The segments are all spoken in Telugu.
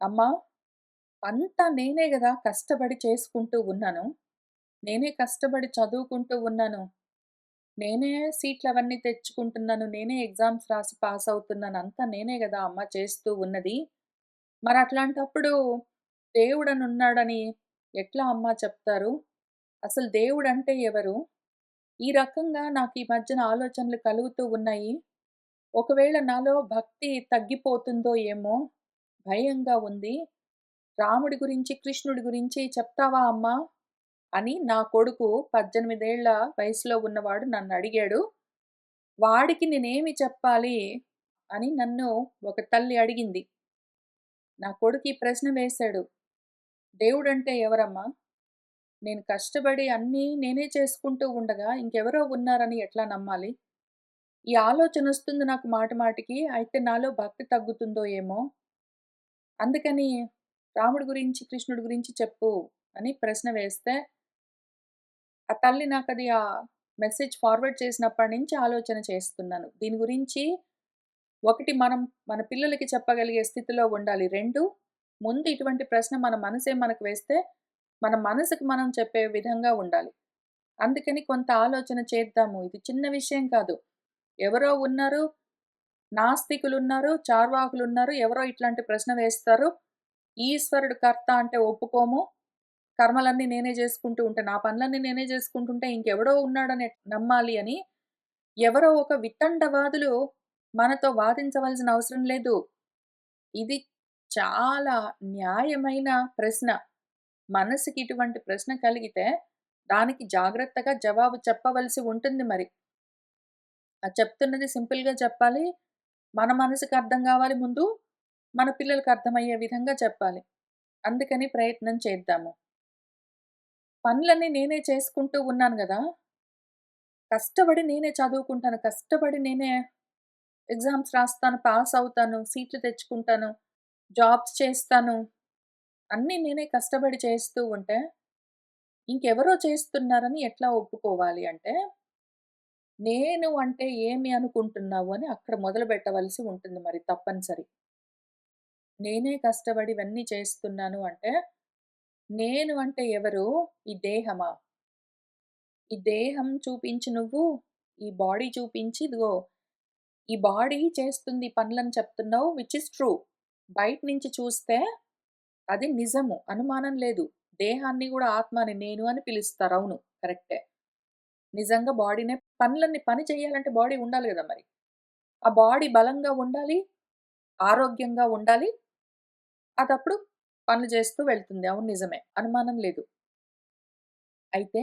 అమ్మా అంతా నేనే కదా కష్టపడి చేసుకుంటూ ఉన్నాను. నేనే కష్టపడి చదువుకుంటూ ఉన్నాను. నేనే సీట్లు అవన్నీ తెచ్చుకుంటున్నాను. నేనే ఎగ్జామ్స్ రాసి పాస్ అవుతున్నాను అంతా నేనే కదా అమ్మ చేస్తూ ఉన్నది. మరి అట్లాంటప్పుడు దేవుడనున్నాడని ఎట్లా అమ్మ చెప్తారు? అసలు దేవుడు అంటే ఎవరు? ఈ రకంగా నాకు ఈ మధ్యన ఆలోచనలు కలుగుతూ ఉన్నాయి. ఒకవేళ నాలో భక్తి తగ్గిపోతుందో ఏమో భయంగా ఉంది. రాముడి గురించి, కృష్ణుడి గురించి చెప్తావా అమ్మా? అని నా కొడుకు పద్దెనిమిదేళ్ళ వయసులో ఉన్నవాడు నన్ను అడిగాడు వాడికి నేనేమి చెప్పాలి అని నన్ను ఒక తల్లి అడిగింది. నా కొడుకు ఈ ప్రశ్న వేశాడు. దేవుడంటే ఎవరమ్మా? నేను కష్టపడి అన్నీ నేనే చేసుకుంటూ ఉండగా ఇంకెవరో ఉన్నారని ఎట్లా నమ్మాలి? ఈ ఆలోచన వస్తుంది నాకు మాట మాటికి. అయితే నాలో భక్తి తగ్గుతుందో ఏమో! అందుకని రాముడి గురించి, కృష్ణుడి గురించి చెప్పు అని ప్రశ్న వేస్తే ఆ తల్లి నాకు అది ఆ మెసేజ్ ఫార్వర్డ్ చేసినప్పటి నుంచి ఆలోచన చేస్తున్నాను. దీని గురించి ఒకటి మనం మన పిల్లలకి చెప్పగలిగే స్థితిలో ఉండాలి. రెండు ముందు ఇటువంటి ప్రశ్న మన మనసే మనకు వేస్తే, మన మనసుకు మనం చెప్పే విధంగా ఉండాలి. అందుకని కొంత ఆలోచన చేద్దాము. ఇది చిన్న విషయం కాదు. ఎవరో ఉన్నారు, నాస్తికులున్నారు, చార్వాకులున్నారు. ఎవరో ఇట్లాంటి ప్రశ్న వేస్తారు. ఈశ్వరుడు కర్త అంటే ఒప్పుకోము. కర్మలన్నీ నేనే చేసుకుంటూ ఉంటే, నా పనులన్నీ నేనే చేసుకుంటుంటే ఇంకెవడో ఉన్నాడని నమ్మాలి అని ఎవరో ఒక వితండవాదులు మనతో వాదించవలసిన అవసరం లేదు. ఇది చాలా న్యాయమైన ప్రశ్న. మనసుకి ఇటువంటి ప్రశ్న కలిగితే దానికి జాగ్రత్తగా జవాబు చెప్పవలసి ఉంటుంది మరి. అది చెప్తున్నది సింపుల్‌గా చెప్పాలి. మన మనసుకు అర్థం కావాలి ముందు. మన పిల్లలకి అర్థమయ్యే విధంగా చెప్పాలి. అందుకని ప్రయత్నం చేద్దాము. పనులన్నీ నేనే చేసుకుంటూ ఉన్నాను కదా కష్టపడి నేనే చదువుకుంటాను. కష్టపడి నేనే ఎగ్జామ్స్ రాస్తాను, పాస్ అవుతాను, సీట్లు తెచ్చుకుంటాను, జాబ్స్ చేస్తాను. అన్నీ నేనే కష్టపడి చేస్తూ ఉంటే, ఇంకెవరో చేస్తున్నారని ఎట్లా ఒప్పుకోవాలి అంటే, నేను అంటే ఏమి అనుకుంటున్నావు అని అక్కడ మొదలు పెట్టవలసి ఉంటుంది మరి తప్పనిసరి. నేనే కష్టపడి ఇవన్నీ చేస్తున్నాను అంటే, నేను అంటే ఎవరు? ఈ దేహమా? ఈ దేహం చూపించి నువ్వు ఈ బాడీ చూపించి ఇదిగో ఈ బాడీ చేస్తుంది ఈ పనులని చెప్తున్నావు విచ్ ఇస్ ట్రూ. బయట నుంచి చూస్తే అది నిజము. అనుమానం లేదు. దేహాన్ని గూడా ఆత్మ అని నేను అని పిలుస్తారు. అవును. కరెక్టే. నిజంగా బాడీనే పనులన్నీ పని చేయాలంటే బాడీ ఉండాలి కదా మరి. ఆ బాడీ బలంగా ఉండాలి. ఆరోగ్యంగా ఉండాలి. అదప్పుడు పనులు చేస్తూ వెళ్తుంది. అవును నిజమే. అనుమానం లేదు. అయితే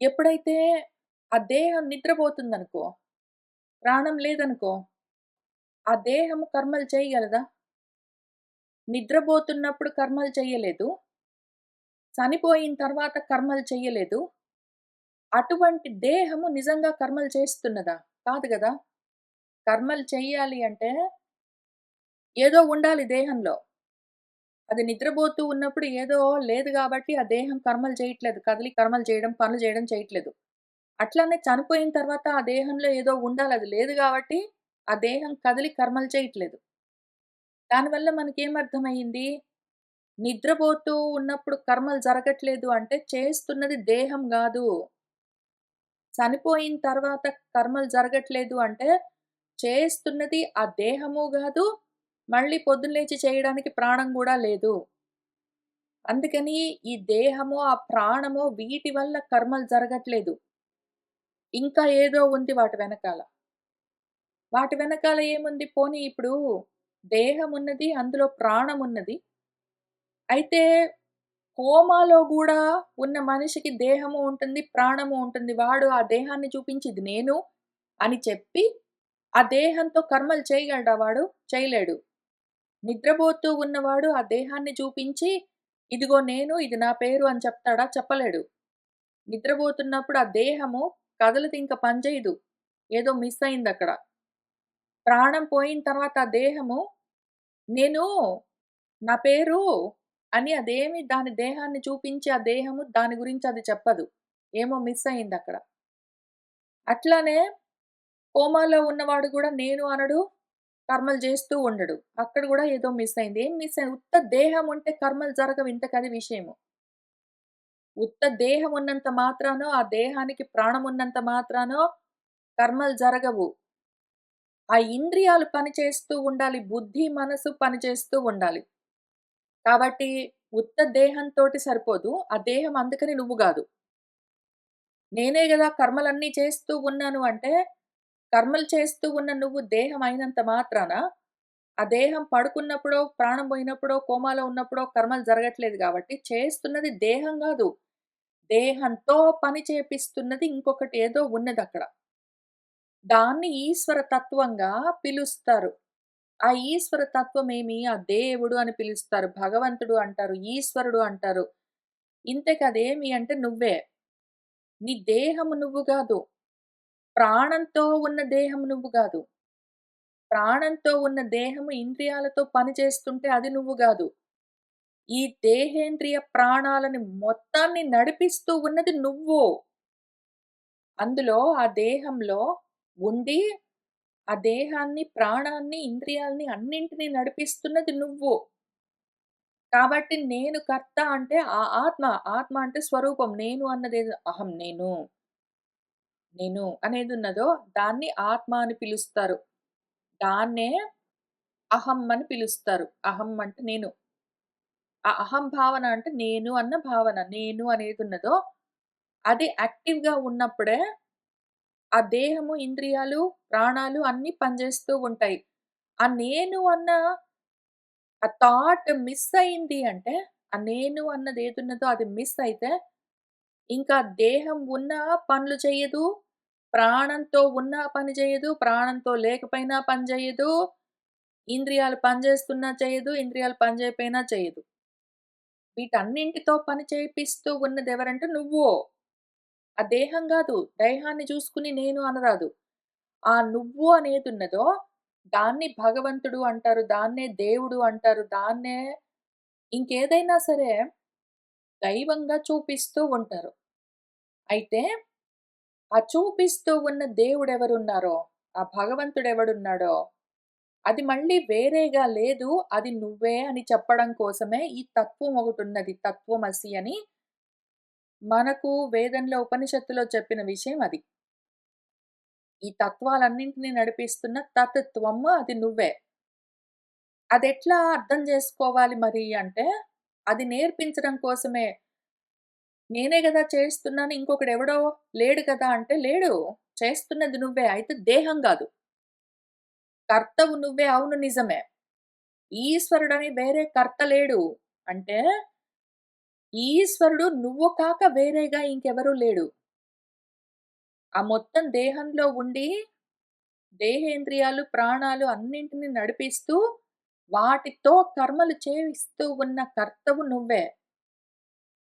ఎప్పుడైతే ఆ దేహం నిద్రపోతుందనుకో, ప్రాణం లేదనుకో, ఆ దేహము కర్మలు చేయగలదా? నిద్రపోతున్నప్పుడు కర్మలు చేయలేదు చనిపోయిన తర్వాత కర్మలు చేయలేదు అటువంటి దేహము నిజంగా కర్మలు చేస్తున్నదా? కాదు కదా కర్మలు చేయాలి అంటే ఏదో ఉండాలి దేహంలో. అది నిద్రపోతూ ఉన్నప్పుడు ఏదో లేదు కాబట్టి ఆ దేహం కర్మలు చేయట్లేదు. కదిలి కర్మలు చేయడం, పనులు చేయడం చేయట్లేదు. అట్లానే చనిపోయిన తర్వాత ఆ దేహంలో ఏదో ఉండాలి. అది లేదు కాబట్టి ఆ దేహం కదిలి కర్మలు చేయట్లేదు. దానివల్ల మనకేమర్థమైంది నిద్రపోతూ ఉన్నప్పుడు కర్మలు జరగట్లేదు అంటే చేస్తున్నది దేహం కాదు చనిపోయిన తర్వాత కర్మలు జరగట్లేదు అంటే చేస్తున్నది ఆ దేహము కాదు మళ్ళీ పొద్దున్న లేచి చేయడానికి ప్రాణం కూడా లేదు. అందుకని ఈ దేహము ఆ ప్రాణము వీటి వల్ల కర్మలు జరగట్లేదు. ఇంకా ఏదో ఉంది వాటి వెనకాల. వాటి వెనకాల ఏముంది? పోనీ ఇప్పుడు దేహం ఉన్నది అందులో ప్రాణం ఉన్నది అయితే కోమాలో కూడా ఉన్న మనిషికి దేహము ఉంటుంది, ప్రాణము ఉంటుంది. వాడు ఆ దేహాన్ని చూపించి ఇది నేను అని చెప్పి, ఆ దేహంతో కర్మలు చేయగలడా వాడు? చేయలేడు. నిద్రపోతూ ఉన్నవాడు ఆ దేహాన్ని చూపించి, ఇదిగో నేను, ఇది నా పేరు అని చెప్తాడా? చెప్పలేడు. నిద్రపోతున్నప్పుడు ఆ దేహము కదలితే ఇంక పనిచేయదు ఏదో మిస్ అయింది అక్కడ ప్రాణం పోయిన తర్వాత ఆ దేహము నేను నా పేరు అని అదేమి దాని దేహాన్ని చూపించి ఆ దేహము దాని గురించి అది చెప్పదు. ఏమో మిస్ అయింది అక్కడ అట్లానే కోమాలో ఉన్నవాడు కూడా నేను అనడు. కర్మలు చేస్తూ ఉండడు. అక్కడ కూడా ఏదో మిస్ అయింది. ఏం మిస్ అయింది? ఉత్త దేహం ఉంటే కర్మలు జరగవు ఇంతకది విషయము. ఉత్త దేహం ఉన్నంత మాత్రానో, ఆ దేహానికి ప్రాణం ఉన్నంత మాత్రానో కర్మలు జరగవు. ఆ ఇంద్రియాలు పనిచేస్తూ ఉండాలి. బుద్ధి, మనసు పనిచేస్తూ ఉండాలి. కాబట్టి ఉత్త దేహంతోటి సరిపోదు. ఆ దేహం అందుకని నువ్వు కాదు నేనే కదా కర్మలన్నీ చేస్తూ ఉన్నాను అంటే, కర్మలు చేస్తూ ఉన్న నువ్వు దేహం అయినంత మాత్రాన, ఆ దేహం పడుకున్నప్పుడో, ప్రాణం పోయినప్పుడో, కోమాలో ఉన్నప్పుడో కర్మలు జరగట్లేదు కాబట్టి చేస్తున్నది దేహం కాదు దేహంతో పని చేపిస్తున్నది ఇంకొకటి ఏదో ఉన్నది అక్కడ దాన్ని ఈశ్వర తత్వంగా పిలుస్తారు. ఆ ఈశ్వర తత్వమేమి? ఆ దేవుడు అని పిలుస్తారు. భగవంతుడు అంటారు. ఈశ్వరుడు అంటారు. ఇంతకదేమి అంటే నువ్వే. నీ దేహము నువ్వు కాదు ప్రాణంతో ఉన్న దేహం నువ్వు కాదు ప్రాణంతో ఉన్న దేహము ఇంద్రియాలతో పనిచేస్తుంటే అది నువ్వు కాదు ఈ దేహేంద్రియ ప్రాణాలని మొత్తాన్ని నడిపిస్తూ ఉన్నది నువ్వు. అందులో ఆ దేహంలో ఉండి, ఆ దేహాన్ని, ప్రాణాన్ని, ఇంద్రియాల్ని అన్నింటిని నడిపిస్తున్నది నువ్వు. కాబట్టి నేను కర్త అంటే ఆ ఆత్మ. ఆత్మ అంటే స్వరూపం. నేను అన్నదే అహం నేను. నేను అనేది ఉన్నదో దాన్ని ఆత్మ అని పిలుస్తారు. దాన్నే అహం అని పిలుస్తారు. అహం అంటే నేను. ఆ అహం భావన అంటే నేను అన్న భావన. నేను అనేది ఉన్నదో అది యాక్టివ్‌గా ఉన్నప్పుడే ఆ దేహము, ఇంద్రియాలు, ప్రాణాలు అన్నీ పనిచేస్తూ ఉంటాయి. ఆ నేను అన్న ఆ థాట్ మిస్ అయింది అంటే, ఆ నేను అన్నది ఏదున్నదో అది మిస్ అయితే, ఇంకా దేహం ఉన్నా పనులు చేయదు ప్రాణంతో ఉన్నా పని చేయదు. ప్రాణంతో లేకపోయినా పని చేయదు ఇంద్రియాలు పనిచేస్తున్నా చేయదు. ఇంద్రియాలు పనిచేయపోయినా చేయదు. వీటన్నింటితో పని చేయిస్తూ ఉన్నది ఎవరంటే నువ్వు. ఆ దేహం కాదు దేహాన్ని చూసుకుని నేను అనరాదు. ఆ నువ్వు అనేదున్నదో దాన్ని భగవంతుడు అంటారు. దాన్నే దేవుడు అంటారు. దాన్నే ఇంకేదైనా సరే దైవంగా చూపిస్తూ ఉంటారు. అయితే ఆ చూపిస్తూ ఉన్న దేవుడు ఎవరున్నారో ఆ భగవంతుడు ఎవడున్నాడో అది మళ్ళీ వేరేగా లేదు. అది నువ్వే అని చెప్పడం కోసమే ఈ తత్వం ఒకటున్నది. తత్వమసి అని మనకు వేదంలో, ఉపనిషత్తులో చెప్పిన విషయం అది. ఈ తత్వాలన్నింటినీ నడిపిస్తున్న తత్ అది నువ్వే. అది ఎట్లా అర్థం చేసుకోవాలి మరి అంటే, అది నేర్పించడం కోసమే నేనే కదా చేస్తున్నాను. ఇంకొకడెవడో లేడు కదా! అంటే లేడు. చేస్తున్నది నువ్వే. అయితే దేహం కాదు కర్తవు నువ్వే. అవును నిజమే. ఈశ్వరుడని వేరే కర్త లేడు. అంటే ఈశ్వరుడు నువ్వు కాక వేరేగా ఇంకెవరూ లేడు. ఆ మొత్తం దేహంలో ఉండి, దేహేంద్రియాలు, ప్రాణాలు అన్నింటినీ నడిపిస్తూ, వాటితో కర్మలు చేయిస్తూ ఉన్న కర్తవు నువ్వే.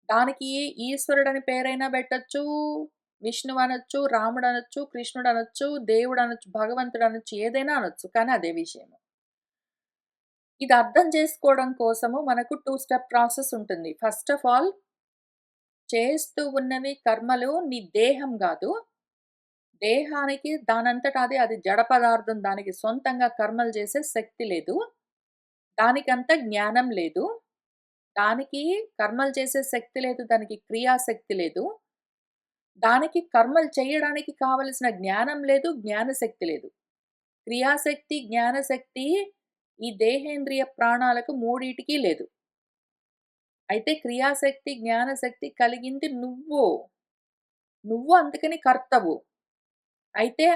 దానికి ఈశ్వరుడని పేరైనా పెట్టొచ్చు, విష్ణువు అనొచ్చు, దేవుడు అనచ్చు భగవంతుడు అనొచ్చు ఏదైనా అనొచ్చు. కానీ అదే విషయము. ఇది అర్థం చేసుకోవడం కోసము మనకు టూ స్టెప్ ప్రాసెస్ ఉంటుంది. ఫస్ట్ ఆఫ్ ఆల్ చేస్తూ ఉన్నవి కర్మలు నీ దేహం కాదు దేహానికి దానంతట అది అది జడ పదార్థం. దానికి సొంతంగా కర్మలు చేసే శక్తి లేదు. దానికంత జ్ఞానం లేదు. దానికి కర్మలు చేసే శక్తి లేదు. దానికి క్రియాశక్తి లేదు. దానికి కర్మలు చేయడానికి కావలసిన జ్ఞానం లేదు. జ్ఞానశక్తి లేదు. క్రియాశక్తి, జ్ఞానశక్తి ఈ దేహేంద్రియ ప్రాణాలకు మూడిటికి లేదు. అయితే క్రియాశక్తి, జ్ఞానశక్తి కలిగింది నువ్వు. నువ్వు అందుకని కర్తవు. అయితే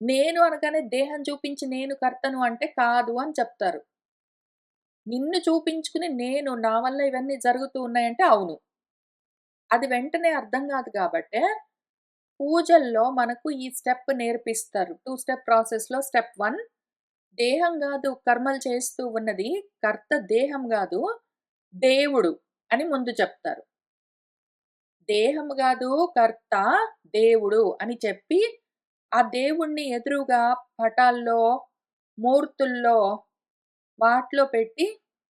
నేను అనగానే దేహం చూపించి నేను కర్తను అంటే కాదు అని చెప్తారు. నిన్ను చూపించుకుని నేను నా వల్ల ఇవన్నీ జరుగుతూ ఉన్నాయంటే అవును. అది వెంటనే అర్థం కాదు కాబట్టే పూజల్లో మనకు ఈ స్టెప్ నేర్పిస్తారు. టూ స్టెప్ ప్రాసెస్‌లో స్టెప్ వన్ దేహం కాదు కర్మలు చేస్తూ ఉన్నది. కర్త దేహం కాదు దేవుడు అని ముందు చెప్తారు. దేహం కాదు కర్త దేవుడు అని చెప్పి, ఆ దేవుడిని ఎదురుగా పటాల్లో, మూర్తుల్లో వాటిలో పెట్టి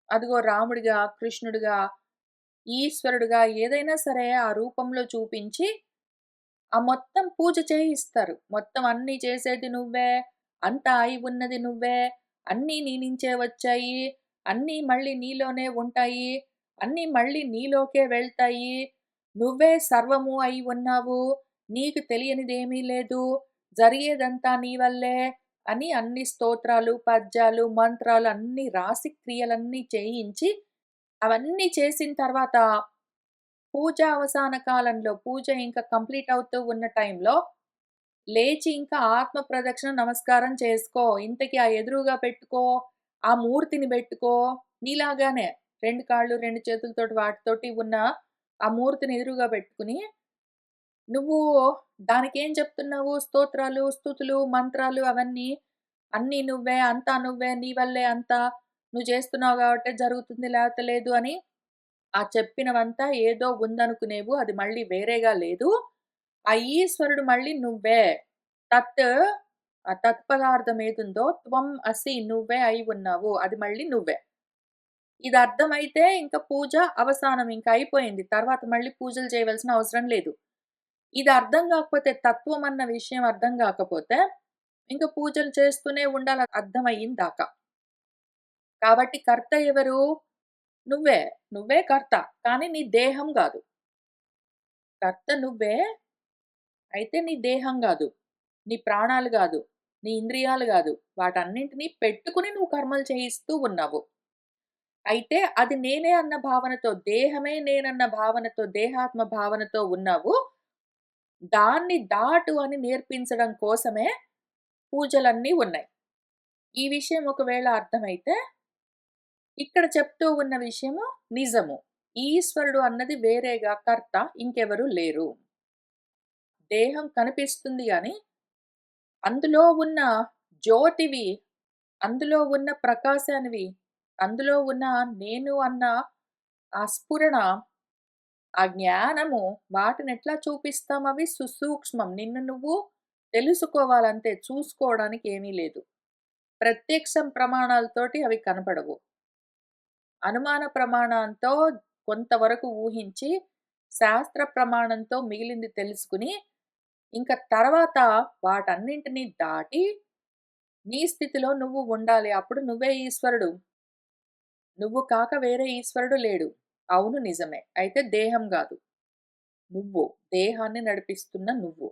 అదిగో రాముడిగా, కృష్ణుడిగా, ఈశ్వరుడుగా ఏదైనా సరే ఆ రూపంలో చూపించి, ఆ మొత్తం పూజ చేయిస్తారు. మొత్తం అన్నీ చేసేది నువ్వే. అంతా అయి ఉన్నది నువ్వే. అన్నీ నీ నుంచే వచ్చాయి. అన్నీ మళ్ళీ నీలోనే ఉంటాయి. అన్నీ మళ్ళీ నీలోకే వెళ్తాయి. నువ్వే సర్వము అయి ఉన్నావు. నీకు తెలియనిదేమీ లేదు. జరిగేదంతా నీ వల్లే అని అన్ని స్తోత్రాలు పద్యాలు మంత్రాలు అన్ని రాసి క్రియలన్నీ చేయించి అవన్నీ చేసిన తర్వాత పూజ అవసాన కాలంలో పూజ ఇంకా కంప్లీట్ అవుతూ ఉన్న టైంలో లేచి ఇంకా ఆత్మ ప్రదక్షిణ నమస్కారం చేసుకో. ఇంతకీ ఆ ఎదురుగా పెట్టుకో ఆ మూర్తిని పెట్టుకో. నీలాగానే రెండు కాళ్ళు రెండు చేతులతోటి వాటితోటి ఉన్న ఆ మూర్తిని ఎదురుగా పెట్టుకుని నువ్వు దానికి ఏం చెప్తున్నావు? స్తోత్రాలు స్థుతులు మంత్రాలు అవన్నీ అన్నీ నువ్వే అంతా నువ్వే నీ వల్లే అంతా నువ్వు చేస్తున్నావు కాబట్టి జరుగుతుంది లేకపోతే లేదు అని ఆ చెప్పినవంతా ఏదో ఉందనుకునేవు అది మళ్ళీ వేరేగా లేదు. ఆ ఈశ్వరుడు మళ్ళీ నువ్వే. తత్ తత్పదార్థం ఏదుందో త్వం అసి నువ్వే అయి ఉన్నావు. అది మళ్ళీ నువ్వే. ఇది అర్థమైతే ఇంకా పూజ అవసానం ఇంకా అయిపోయింది. తర్వాత మళ్ళీ పూజలు చేయవలసిన అవసరం లేదు. ఇది అర్థం కాకపోతే తత్వం అన్న విషయం అర్థం కాకపోతే ఇంకా పూజలు చేస్తూనే ఉండాలి. అర్థమయ్యింది దాకా. కాబట్టి కర్త ఎవరు? నువ్వే. నువ్వే కర్త. కానీ నీ దేహం కాదు. కర్త నువ్వే. అయితే నీ దేహం కాదు నీ ప్రాణాలు కాదు నీ ఇంద్రియాలు కాదు వాటన్నింటినీ పెట్టుకుని నువ్వు కర్మలు చేయిస్తూ ఉన్నావు. అయితే అది నేనే అన్న భావనతో దేహమే నేనన్న భావనతో దేహాత్మ భావనతో ఉన్నావు. దాన్ని దాటు అని నేర్పించడం కోసమే పూజలన్నీ ఉన్నాయి. ఈ విషయం ఒకవేళ అర్థమైతే ఇక్కడ చెప్తూ ఉన్న విషయము నిజము. ఈశ్వరుడు అన్నది వేరేగా కర్త ఇంకెవరు లేరు. దేహం కనిపిస్తుంది కానీ అందులో ఉన్న జ్యోతివి అందులో ఉన్న ప్రకాశానివి అందులో ఉన్న నేను అన్న ఆ స్ఫురణ ఆ జ్ఞానము వాటిని ఎట్లా చూపిస్తాం అవి? సుసూక్ష్మం. నిన్ను నువ్వు తెలుసుకోవాలంతే. చూసుకోవడానికి ఏమీ లేదు. ప్రత్యక్షం ప్రమాణాలతోటి అవి కనపడవు. అనుమాన ప్రమాణంతో కొంతవరకు ఊహించి శాస్త్ర ప్రమాణంతో మిగిలింది తెలుసుకుని ఇంకా తర్వాత వాటన్నింటినీ దాటి నీ స్థితిలో నువ్వు ఉండాలి. అప్పుడు నువ్వే ఈశ్వరుడు. నువ్వు కాక వేరే ఈశ్వరుడు లేడు. అవును నిజమే. అయితే దేహం కాదు. నువ్వు దేహాన్ని నడిపిస్తున్న నువ్వు.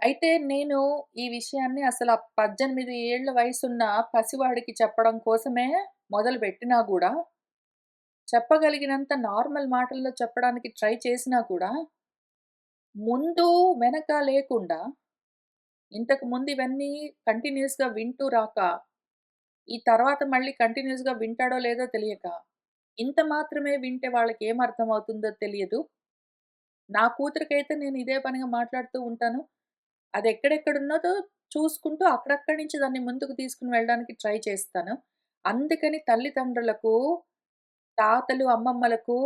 అయితే నేను ఈ విషయాన్ని అసలు ఆ పద్దెనిమిది ఏళ్ళ వయసున్న పసివాడికి చెప్పడం కోసమే మొదలు పెట్టినా కూడా చెప్పగలిగినంత నార్మల్ మాటల్లో చెప్పడానికి ట్రై చేసినా కూడా ముందు వెనక లేకుండా ఇంతకు ముందు ఇవన్నీ కంటిన్యూస్గా వింటూ రాక ఈ తర్వాత మళ్ళీ కంటిన్యూస్గా వింటాడో లేదో తెలియక ఇంత మాత్రమే వింటే వాళ్ళకి ఏం అర్థమవుతుందో తెలియదు. నా కూతురికైతే నేను ఇదే పనిగా మాట్లాడుతూ ఉంటాను. అది ఎక్కడెక్కడున్నదో చూసుకుంటూ అక్కడక్కడి నుంచి దాన్ని ముందుకు తీసుకుని వెళ్ళడానికి ట్రై చేస్తాను. అందుకని తల్లిదండ్రులకు తాతలు అమ్మమ్మలకు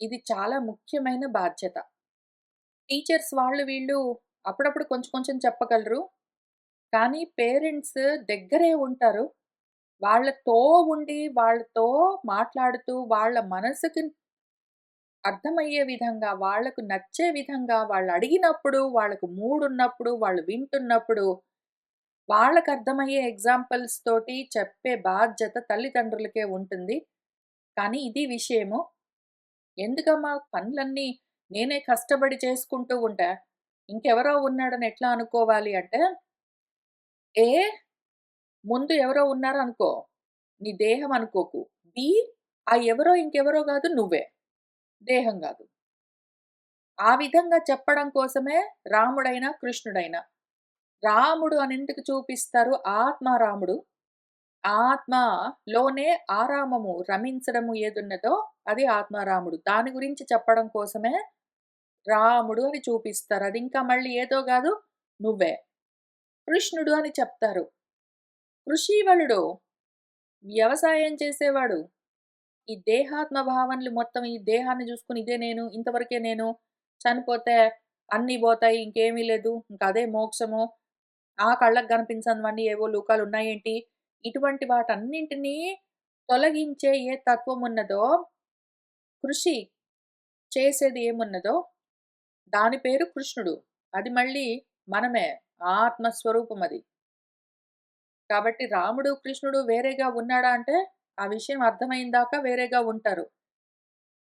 ఇది చాలా ముఖ్యమైన బాధ్యత. టీచర్స్ వాళ్ళు వీళ్ళు అప్పుడప్పుడు కొంచెం కొంచెం చెప్పగలరు. కానీ పేరెంట్స్ దగ్గరే ఉంటారు. వాళ్ళతో ఉండి వాళ్ళతో మాట్లాడుతూ వాళ్ళ మనసుకి అర్థమయ్యే విధంగా వాళ్ళకు నచ్చే విధంగా వాళ్ళు అడిగినప్పుడు వాళ్ళకు మూడ్ ఉన్నప్పుడు వాళ్ళు వింటున్నప్పుడు వాళ్ళకు అర్థమయ్యే ఎగ్జాంపుల్స్ తోటి చెప్పే బాధ్యత తల్లిదండ్రులకే ఉంటుంది. కానీ ఇది విషయము. ఎందుకమ్మా పనులన్నీ నేనే కష్టపడి చేసుకుంటూ ఉంటా. ఇంకెవరో ఉన్నాడని ఎట్లా అనుకోవాలి అంటే ఏ ముందు ఎవరో ఉన్నారు అనుకో నీ దేహం అనుకోకు. బి ఆ ఎవరో ఇంకెవరో కాదు నువ్వే. దేహం కాదు. ఆ విధంగా చెప్పడం కోసమే రాముడైనా కృష్ణుడైనా. రాముడు అని ఎందుకు చూపిస్తారు ఆత్మారాముడు. ఆత్మలోనే ఆరామము రమించడము ఏదున్నదో అది ఆత్మారాముడు. దాని గురించి చెప్పడం కోసమే రాముడు అని చూపిస్తారు. అది ఇంకా మళ్ళీ ఏదో కాదు నువ్వే. కృష్ణుడు అని చెప్తారు. కృషివలుడు వ్యవసాయం చేసేవాడు. ఈ దేహాత్మ భావనలు మొత్తం ఈ దేహాన్ని చూసుకుని ఇదే నేను ఇంతవరకే నేను చనిపోతే అన్నీ పోతాయి ఇంకేమీ లేదు. ఇంకా అదే మోక్షము. ఆ కళ్ళకు కనిపించనివన్నీ ఏవో లోకాలు ఉన్నాయేంటి? ఇటువంటి వాటన్నింటినీ తొలగించే ఏ తత్వం ఉన్నదో కృషి చేసేది ఏమున్నదో దాని పేరు కృష్ణుడు అది మళ్ళీ మనమే ఆత్మస్వరూపం అది. కాబట్టి రాముడు, కృష్ణుడు వేరేగా ఉన్నాడా అంటే, ఆ విషయం అర్థమైందాకా వేరేగా ఉంటారు.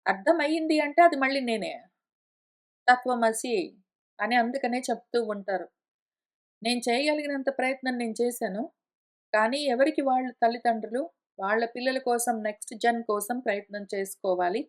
అర్థమయ్యింది అంటే అది మళ్ళీ నేనే. తత్వమసి అని అందుకనే చెప్తూ ఉంటారు. నేను చేయగలిగినంత ప్రయత్నం నేను చేశాను. కానీ ఎవరికి వాళ్ళ తల్లిదండ్రులు వాళ్ళ పిల్లల కోసం నెక్స్ట్ జన్ కోసం ప్రయత్నం చేసుకోవాలి.